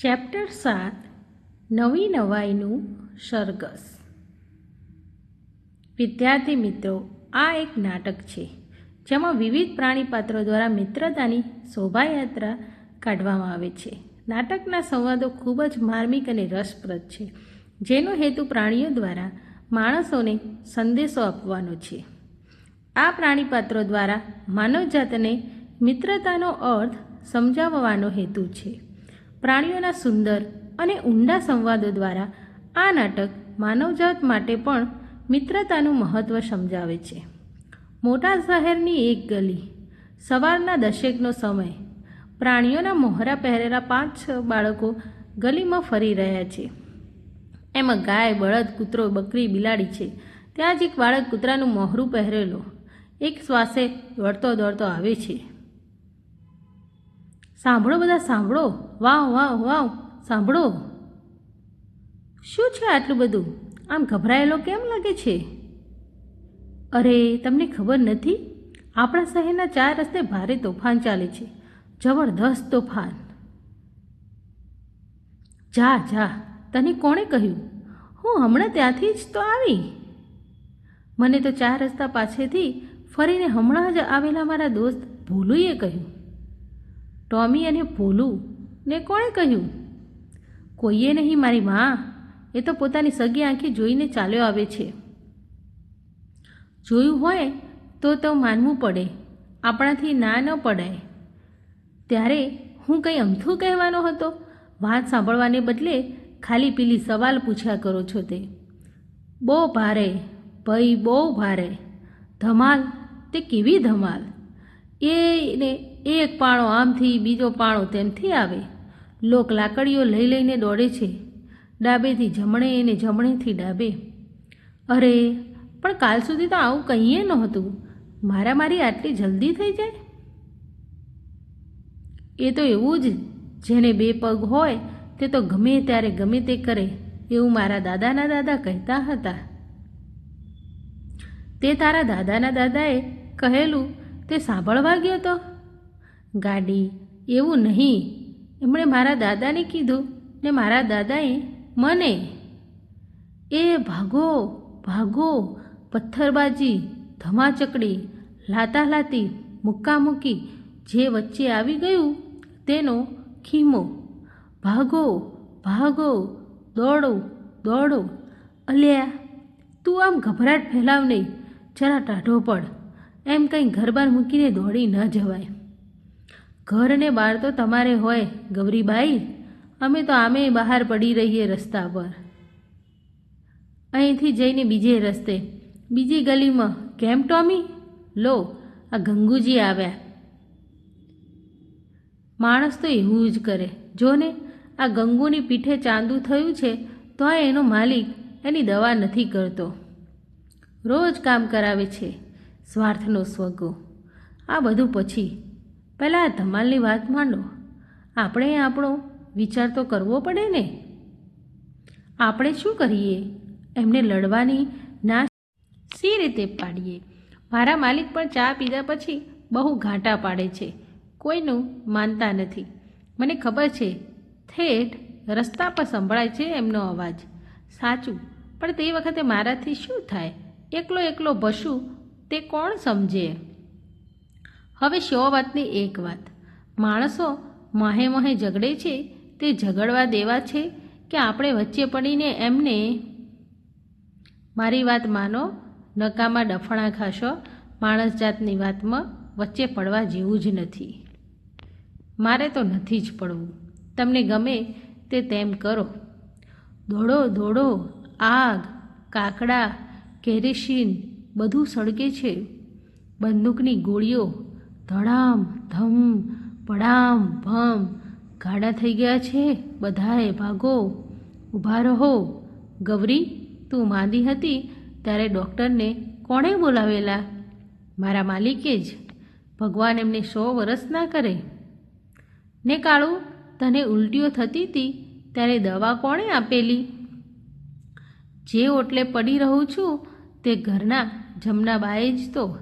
Chapter સાત, નવી નવાઈનું સરઘસ. વિદ્યાર્થી મિત્રો, આ એક નાટક છે, જેમાં વિવિધ પ્રાણી પાત્રો દ્વારા મિત્રતાની શોભાયાત્રા કાઢવામાં આવે છે. નાટકના સંવાદો ખૂબ જ માર્મિક અને રસપ્રદ છે, જેનો હેતુ પ્રાણીઓ દ્વારા માણસોને સંદેશો આપવાનો છે. આ પ્રાણી પાત્રો દ્વારા માનવજાતને મિત્રતાનો અર્થ સમજાવવાનો હેતુ છે. પ્રાણીઓના સુંદર અને ઊંડા સંવાદો દ્વારા આ નાટક માનવજાત માટે પણ મિત્રતાનું મહત્ત્વ સમજાવે છે. મોટા શહેરની એક ગલી, સવારના દશેકનો સમય, પ્રાણીઓના મોહરા પહેરેલા પાંચ છ બાળકો ગલીમાં ફરી રહ્યા છે. એમાં ગાય, બળદ, કૂતરો, બકરી, બિલાડી છે. ત્યાં જ એક બાળક કૂતરાનું મોહરું પહેરેલો. એક શ્વાસે દોડતો દોડતો આવે છે. સાંભળો બધા, સાંભળો. વાવ વાવ વાવ. સાંભળો. શું છે આટલું બધું? આમ ગભરાયેલો કેમ લાગે છે? અરે, તમને ખબર નથી? આપણા શહેરના ચાર રસ્તે ભારે તોફાન ચાલે છે. જબરદસ્ત તોફાન. જા જા. તને કોણે કહ્યું? હું હમણાં ત્યાંથી જ તો આવી. મને તો ચાર રસ્તા પાછળથી ફરીને હમણાં જ આવેલા મારા દોસ્ત ભોલુએ કહ્યું. ટોમી અને ભોલું ને કોણે કહ્યું? કોઈએ નહીં મારી માં. એ તો પોતાની સગી આંખે જોઈને ચાલ્યો આવે છે. જોયું હોય તો તો માનવું પડે. આપણાથી ના ન પડાય. ત્યારે હું કંઈ અમથું કહેવાનો હતો? વાત સાંભળવાને બદલે ખાલી પેલી સવાલ પૂછ્યા કરો છો તે. બહુ ભારે. ભાઈ બહુ ભારે. ધમાલ? તે કેવી ધમાલ? એ ને એક પાણો આમથી બીજો પાણો તેમથી આવે. લોક લાકડીઓ લઈ લઈને દોડે છે. ડાબેથી જમણે અને જમણેથી ડાબે. અરે, પણ કાલ સુધી તો આવું કહીએ નહોતું. મારા મારી આટલી જલ્દી થઈ જાય? એ તો એવું જ, જેને બે પગ હોય, તે તો ગમે ત્યારે ગમે તે કરે, એવું મારા દાદાના દાદા કહેતા હતા. તે તારા દાદાના દાદાએ કહેલું તે સાંભળવા ગયો તો? ગાડી, એવું નહીં. એમણે મારા દાદાને કીધું ને મારા દાદાએ મને. એ ભાગો ભાગો, પથ્થરબાજી, ધમાચકડી, લાતાલાતી, મુક્કામુક્કી જે વચ્ચે આવી ગયું તેનો ખીમો. ભાગો ભાગો, દોડો દોડો. અલ્યા, તું આમ ગભરાટ ફેલાવ નહીં. જરા ટાઢો પડ. એમ કંઈ ઘર બહાર મૂકીને દોડી ન જવાય. ઘર અને બહાર તો તમારે હોય, ગૌરીબાઈ. અમે તો આમે બહાર પડી રહીએ રસ્તા પર. અહીંથી જઈને બીજે રસ્તે. બીજી ગલીમાં, કેમ ટોમી? લો, આ ગંગુજી આવ્યા. માણસ તો એવું જ કરે. જો ને આ ગંગુની પીઠે ચાંદુ થયું છે તોય એનો માલિક એની દવા નથી કરતો. રોજ કામ કરાવે છે. સ્વાર્થનો સ્વગો. આ બધું પછી. પહેલાં ધમાલની વાત માંડો. આપણે આપણો વિચાર તો કરવો પડે ને? આપણે શું કરીએ? એમને લડવાની ના સી રીતે પાડીએ? મારા માલિક પણ ચા પીધા પછી બહુ ઘાંટા પાડે છે. કોઈનું માનતા નથી. મને ખબર છે, ઠેઠ રસ્તા પર સંભળાય છે એમનો અવાજ. સાચું, પણ તે વખતે મારાથી શું થાય? એકલો એકલો ભસુ તે કોણ સમજે? હવે સો વાતની એક વાત. માણસો મહે મહે ઝઘડે છે, તે ઝઘડવા દેવા છે કે આપણે વચ્ચે પડીને એમને મારી વાત માનો, નકામાં ડફણા ખાશો, માણસ જાતની વાતમાં વચ્ચે પડવા જેવું જ નથી. મારે તો નથી જ પડવું. તમને ગમે તે તેમ કરો. દોડો દોડો, આગ, કાકડા કેરેસીન બધું સળગે છે. બંદૂકની ગોળીઓ ધડામ, ધમ, પડામ, ભમ ગાડા થઈ ગયા છે. બધાએ ભાગો. ઊભા રહો. ગૌરી, તું માંદી હતી ત્યારે ડૉક્ટરને કોણે બોલાવેલા? મારા માલિકે જ. ભગવાન એમને સો વરસ ના કરે. ને કાળું, તને ઉલટીઓ થતી હતી ત્યારે દવા કોણે આપેલી? જે ઓટલે પડી રહું છું તે ઘરના જમના બાએ જ તો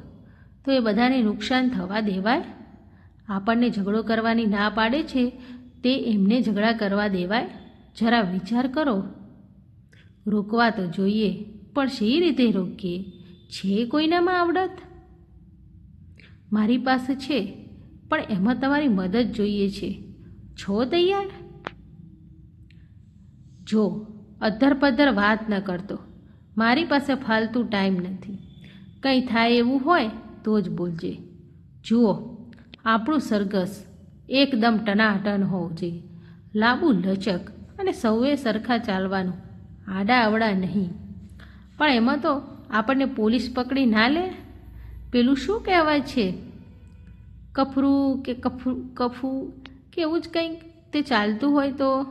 તો એ બધાને નુકસાન થવા દેવાય? આપણને ઝઘડો કરવાની ના પાડે છે તે એમને ઝઘડા કરવા દેવાય? જરા વિચાર કરો. રોકવા તો જોઈએ, પણ શી રીતે રોકીએ? છે કોઈનામાં આવડત? મારી પાસે છે, પણ એમાં તમારી મદદ જોઈએ છે. છો તૈયાર? જો અધર પધર વાત ન કરતો. મારી પાસે ફાલતુ ટાઈમ નથી. કંઈ થાય એવું હોય તો જ બોલજે. જુઓ, આપણું સરઘસ એકદમ ટનાટન હોવું જોઈએ. લાંબુ લચક અને સૌએ સરખા ચાલવાનું. આડા અવડા નહીં. પણ એમાં તો આપણને પોલીસ પકડી ના લે? પેલું શું કહેવાય છે? કફરું કે કફરું કફું કે એવું જ કંઈક તે ચાલતું હોય તો?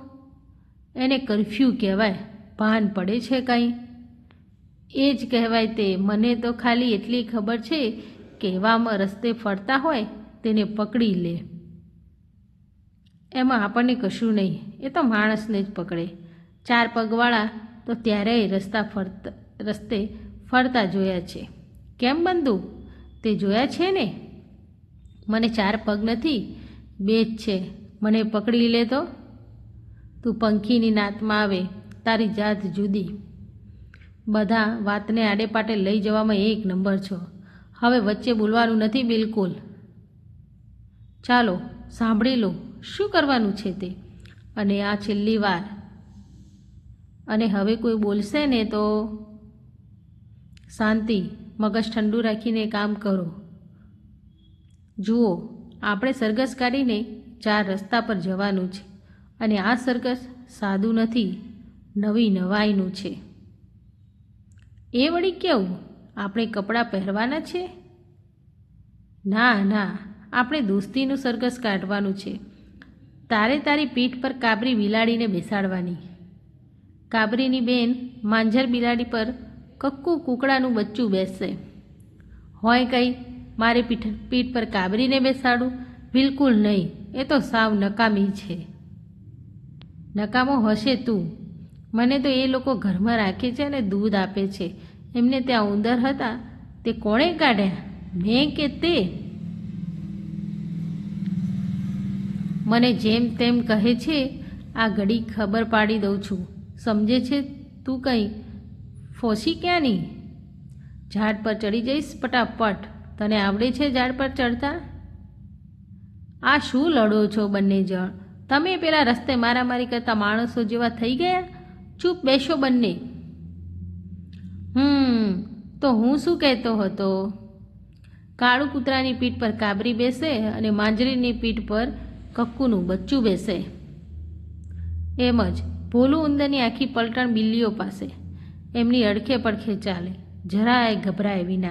એને કરફ્યુ કહેવાય. ભાન પડે છે કંઈ? એ જ કહેવાય તે. મને તો ખાલી એટલી ખબર છે કે એવામાં રસ્તે ફરતા હોય તેને પકડી લે. એમાં આપણને કશું નહીં. એ તો માણસને જ પકડે. ચાર પગવાળા તો ત્યારેય રસ્તા ફરતા, રસ્તે ફરતા જોયા છે. કેમ બંધુ? તે જોયા છે ને? મને ચાર પગ નથી, બે જ છે. મને પકડી લે તો? તું પંખીની નાતમાં આવે. તારી જાત જુદી. બધા વાતને આડેપાટે લઈ જવામાં એક નંબર છો. હવે વચ્ચે બોલવાનું નથી બિલકુલ. ચાલો, સાંભળી લો, શું કરવાનું છે તે? અને આ છેલ્લી વાર. અને હવે કોઈ બોલશે ને તો? શાંતિ, મગજ ઠંડુ રાખીને કામ કરો. જુઓ, આપણે સરઘસ કાઢીને ચાર રસ્તા પર જવાનું છે. અને આ સરઘસ સાદું નથી, નવી નવાઈનું છે. એ વળી કેવું? આપણે કપડાં પહેરવાના છે? ના ના, આપણે દોસ્તીનું સરઘસ કાઢવાનું છે. તારે તારી પીઠ પર કાબરી બિલાડીને બેસાડવાની. કાબરીની બેન માંજર બિલાડી પર કક્કુ કૂકડાનું બચ્ચું બેસશે. હોય કંઈ, મારે પીઠ પીઠ પર કાબરીને બેસાડું? બિલકુલ નહીં, એ તો સાવ નકામી છે. નકામો હશે તું. મને તો એ લોકો ઘરમાં રાખે છે અને દૂધ આપે છે. એમને ત્યાં ઉંદર હતા, તે કોણે કાઢ્યા? મેં કે તે? મને જેમ તેમ કહે છે, આ ઘડી ખબર પાડી દઉં છું. સમજે છે તું કંઈ? ફોસી ક્યાં નહીં ઝાડ પર ચડી જઈશ પટાપટ તને આવડે છે ઝાડ પર ચડતા? આ શું લડો છો બંને જણ? તમે પેલા રસ્તે મારામારી કરતા માણસો જેવા થઈ ગયા? ચૂપ બેસો બંને. હમ, તો હું શું કહેતો હતો? કાળું કૂતરાની પીઠ પર કાબરી બેસે અને માંજરીની પીઠ પર કક્કુનું બચ્ચું બેસે. એમ જ ભોલું ઉંદરની આખી પલટણ બિલ્લીઓ પાસે. એમની અડખે પડખે ચાલે. જરાય ગભરાય વિના.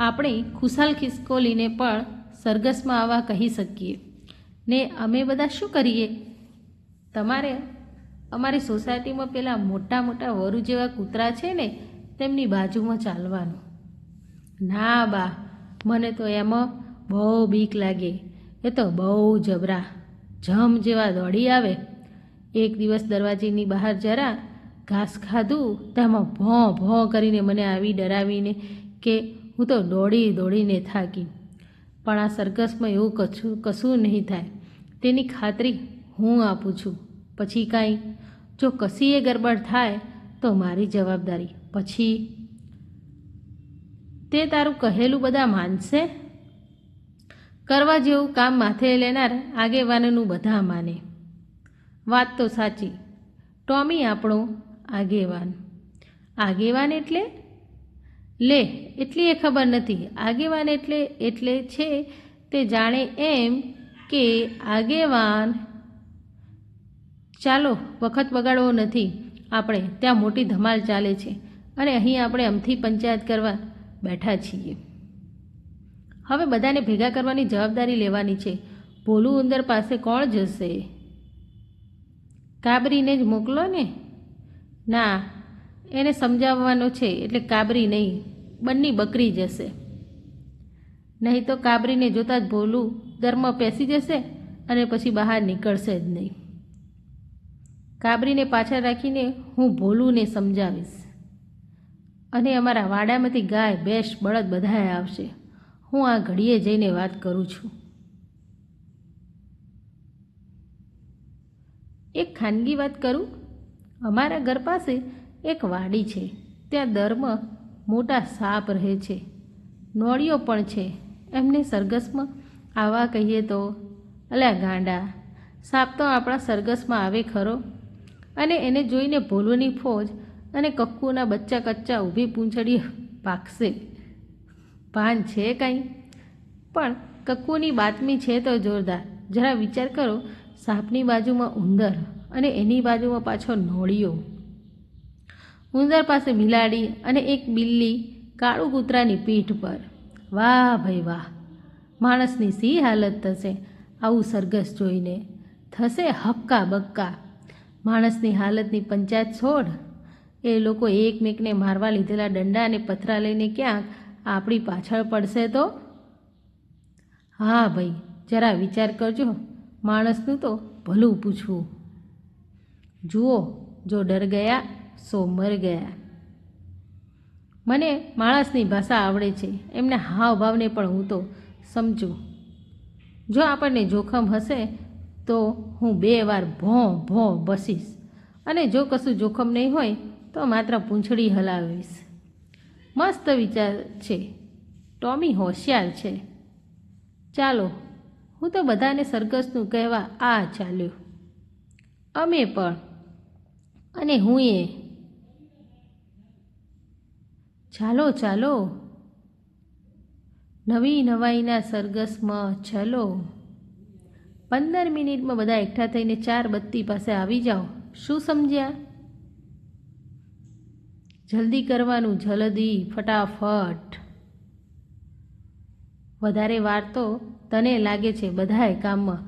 આપણે ખુશાલ ખિસકોલીને પણ સરઘસમાં આવવા કહી શકીએ. ને અમે બધા શું કરીએ? તમારે અમારી સોસાયટીમાં પેલા મોટા મોટા વરુ જેવા કૂતરા છે ને, તેમની બાજુમાં ચાલવાનું. ના બા, મને તો એમાં બહુ બીક લાગે. એ તો બહુ જબરા, જમ જેવા દોડી આવે. એક દિવસ દરવાજેની બહાર જરા ઘાસ ખાધું, તેમાં ભોં ભોં કરીને મને આવી ડરાવીને કે હું તો દોડી દોડીને થાકી. પણ આ સરઘસમાં એવું કશું કશું નહીં થાય. તેની ખાતરી હું આપું છું. પછી કાંઈ? જો કશીએ ગરબડ થાય, તો મારી જવાબદારી. પછી? તે તારું કહેલું બધા માનશે? કરવા જેવું કામ માથે લેનાર આગેવાનનું બધા માને. વાત તો સાચી. ટોમી આપણો આગેવાન. આગેવાન એટલે? લે, એટલી એ ખબર નથી. આગેવાન એટલે એટલે છે, તે જાણે એમ કે આગેવાન ચાલો, વખત બગાડવો નથી. આપણે, ત્યાં મોટી ધમાલ ચાલે છે. અને અહીં આપણે અમથી પંચાયત કરવા બેઠા છીએ. હવે બધાને ભેગા કરવાની જવાબદારી લેવાની છે. ભોલું ઉંદર પાસે કોણ જશે? કાબરીને જ મોકલો ને? ના, એને સમજાવવાનો છે, એટલે કાબરી નહીં. બંને બકરી જશે. નહીં તો કાબરીને જોતાં જ ભોલું દરમાં પેસી જશે અને પછી બહાર નીકળશે જ નહીં. કાબરીને પાછા રાખીને હું ભોલુંને સમજાવીશ. અને અમારા વાડામાંથી ગાય, ભેંસ, બળદ બધાએ આવશે. હું આ ઘડીએ જઈને વાત કરું છું. એક ખાનગી વાત કરું? અમારા ઘર પાસે એક વાડી છે. ત્યાં દરમાં મોટા સાપ રહે છે. નોળીઓ પણ છે. એમને સરગસમાં આવા કહીએ તો, અલ્યા ગાંડા, સાપ તો આપણા સરગસમાં આવે ખરો. અને એને જોઈને ભોલવાની ફોજ અને કક્કુના બચ્ચા કચ્ચા ઊભી પૂંછડી પાકશે ભાન છે કાંઈ? પણ કક્કુની બાતમી છે તો જોરદાર. જરા વિચાર કરો, સાપની બાજુમાં ઉંદર અને એની બાજુમાં પાછો નોળિયો. ઉંદર પાસે બિલાડી અને એક બિલ્લી કાળું કૂતરાની પીઠ પર. વાહ ભાઈ વાહ, માણસની સી હાલત થશે આવું સરઘસ જોઈને. થશે હક્કા બક્કા. માણસની હાલતની પંચાયત છોડ. એ લોકો એકમેકને મારવા લીધેલા દંડા અને પથરા લઈને ક્યાંક આપણી પાછળ પડશે તો? હા ભાઈ, જરા વિચાર કરજો. માણસનું તો ભલું પૂછવું. જુઓ, જો ડર ગયા, સો મર ગયા. મને માણસની ભાષા આવડે છે. એમના હાવભાવને પણ હું તો સમજું. જો આપણને જોખમ હશે તો હું બે વાર ભોં ભોં બસીશ. અને જો કશું જોખમ નહીં હોય, તો માત્ર પૂંછડી હલાવીશ. મસ્ત વિચાર છે. ટોમી હોશિયાર છે. ચાલો, હું તો બધાને સરઘસનું કહેવા આ ચાલ્યો. અમે પણ. અને હું એ. ચાલો ચાલો. નવી નવાઈના સરઘસમાં ચલો. પંદર મિનિટમાં બધા એકઠા થઈને ચાર બત્તી પાસે આવી જાઓ. શું સમજ્યા? જલ્દી કરવાનું, જલ્દી, ફટાફટ. વધારે વાર તો તને લાગે છે બધાય કામમાં.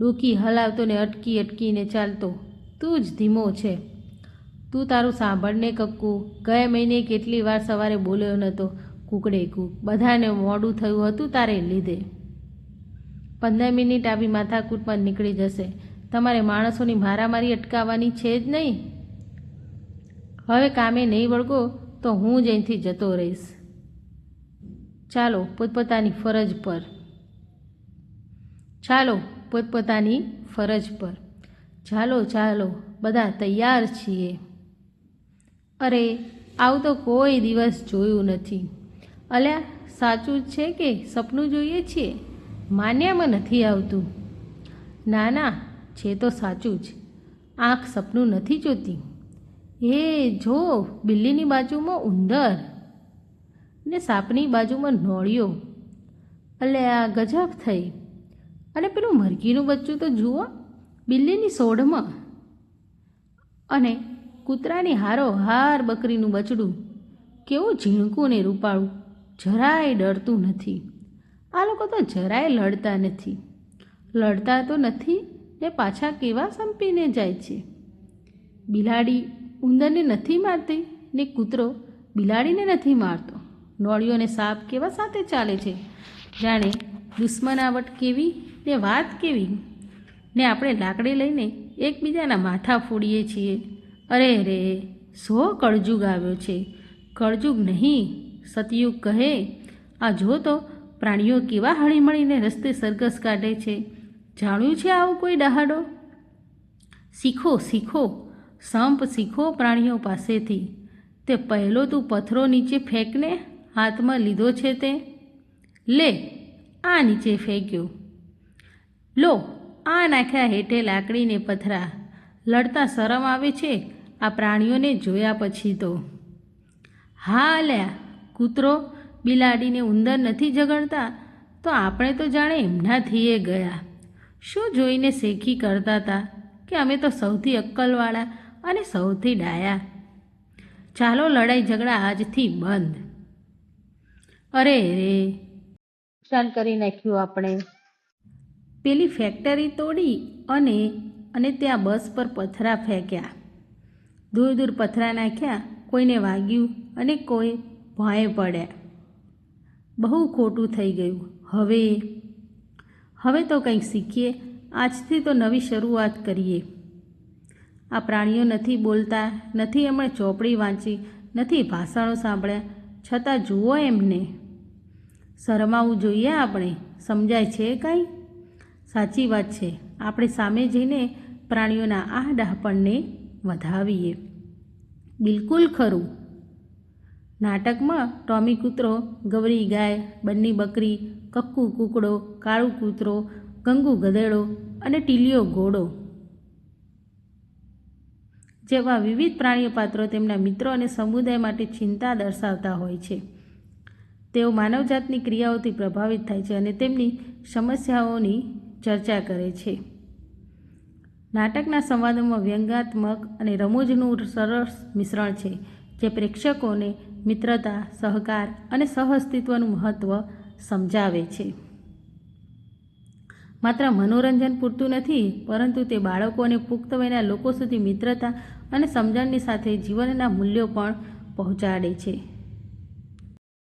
ડોકી હલાવતો ને અટકી અટકીને ચાલતો. તું જ ધીમો છે. તું તારું સાંભળને કક્કુ. ગયા મહિને કેટલી વાર સવારે બોલ્યો નહોતો કૂકડે કૂક. બધાને મોડું થયું હતું તારે લીધે. પંદર મિનિટ આવી માથાકૂટમાં નીકળી જશે. તમારે માણસોની મારામારી અટકાવવાની છે જ નહીં. હવે કામે નહીં વળગો તો હું જ અહીંથી જતો રહીશ. ચાલો, પોતપોતાની ફરજ પર. ચાલો, પોતપોતાની ફરજ પર. ચાલો ચાલો, બધા તૈયાર છીએ. અરે, આવું તો કોઈ દિવસ જોયું નથી. અલ્યા, સાચું છે કે સપનું જોઈએ છીએ? માન્યામાં નથી આવતું. ના ના છે તો સાચું જ. આંખ સપનું નથી જોતી. એ જો બિલ્લીની બાજુમાં ઉંદર ને સાપની બાજુમાં નોળિયો. અલે આ ગજબ થઈ. અને પેલું મરઘીનું બચ્ચું તો જુઓ, બિલ્લીની સોઢમાં. અને કૂતરાની હારો હાર બકરીનું બચડું. કેવું ઝીણકું ને રૂપાળું. જરાય ડરતું નથી. આ લોકો તો જરાય લડતા નથી. લડતા તો નથી ને પાછા કેવા સંપીને જાય છે? બિલાડી ઉંદરને નથી મારતી ને કૂતરો બિલાડીને નથી મારતો? નોળિયો સાપ કેવા સાથે ચાલે છે? જાણે દુશ્મનાવટ કેવી ને વાત કેવી? ને આપણે લાકડી લઈને એકબીજાના માથા ફોડીએ છીએ. અરે રે, સો કળજુગ આવ્યો છે. કળજુગ નહીં, સતયુગ કહે. આ જો તો પ્રાણીઓ કેવા હળીમળીને રસ્તે સરઘસ કાઢે છે? જાણ્યું છે આવો કોઈ ડહાડો? શીખો શીખો, સંપ શીખો પ્રાણીઓ પાસેથી. તે પહેલો તું પથ્થરો નીચે ફેંકને હાથમાં લીધો છે તે? લે, આ નીચે ફેંક્યો. લો, આ નાખ્યા હેઠે લાકડીને પથરા. લડતા શરમ આવે છે આ પ્રાણીઓને જોયા પછી તો. હા, લ્યા, કૂતરો બિલાડીને ઉંદર નથી ઝઘડતા તો આપણે તો જાણે એમનાથીએ ગયા. શું જોઈને શેખી કરતા હતા કે અમે તો સૌથી અક્કલવાળા અને સૌથી ડાયા? ચાલો લડાઈ ઝઘડા આજથી બંધ. અરે રે. નુકસાન કરી નાખ્યું આપણે. પેલી ફેક્ટરી તોડી અને અને ત્યાં બસ પર પથરા ફેંક્યા. દૂર દૂર પથરા નાખ્યા કોઈને વાગ્યું અને કોઈ ભોંય પડ્યા. બહુ ખોટું થઈ ગયું. હવે હવે તો કંઈક શીખીએ. આજથી તો નવી શરૂઆત કરીએ. આ પ્રાણીઓ નથી બોલતા, નથી એમણે ચોપડી વાંચી, નથી ભાષણો સાંભળ્યા. છતાં જુઓ એમને. શરમાવું જોઈએ આપણે. સમજાય છે કાંઈ? સાચી વાત છે. આપણે સામે જઈને પ્રાણીઓના આ ડહાપણને વધાવીએ. બિલકુલ ખરું. નાટકમાં ટોમી કૂતરો, ગવરી ગાય, બંની બકરી, કક્કુ કૂકડો, કાળુ કૂતરો, ગંગુ ગધેડો અને ટીલિયો ઘોડો. જેવા વિવિધ પ્રાણીઓ પાત્રો તેમના મિત્રો અને સમુદાય માટે ચિંતા દર્શાવતા હોય છે. તેઓ માનવજાતની ક્રિયાઓથી પ્રભાવિત થાય છે અને તેમની સમસ્યાઓની ચર્ચા કરે છે. નાટકના સંવાદોમાં વ્યંગાત્મક અને રમૂજનું સરસ મિશ્રણ છે, જે પ્રેક્ષકોને મિત્રતા, સહકાર અને સહઅસ્તિત્વનું મહત્ત્વ સમજાવે છે. માત્ર મનોરંજન પૂરતું નથી, પરંતુ તે બાળકો અને પુખ્ત વયના લોકો સુધી મિત્રતા અને સમજણની સાથે જીવનના મૂલ્યો પણ પહોંચાડે છે.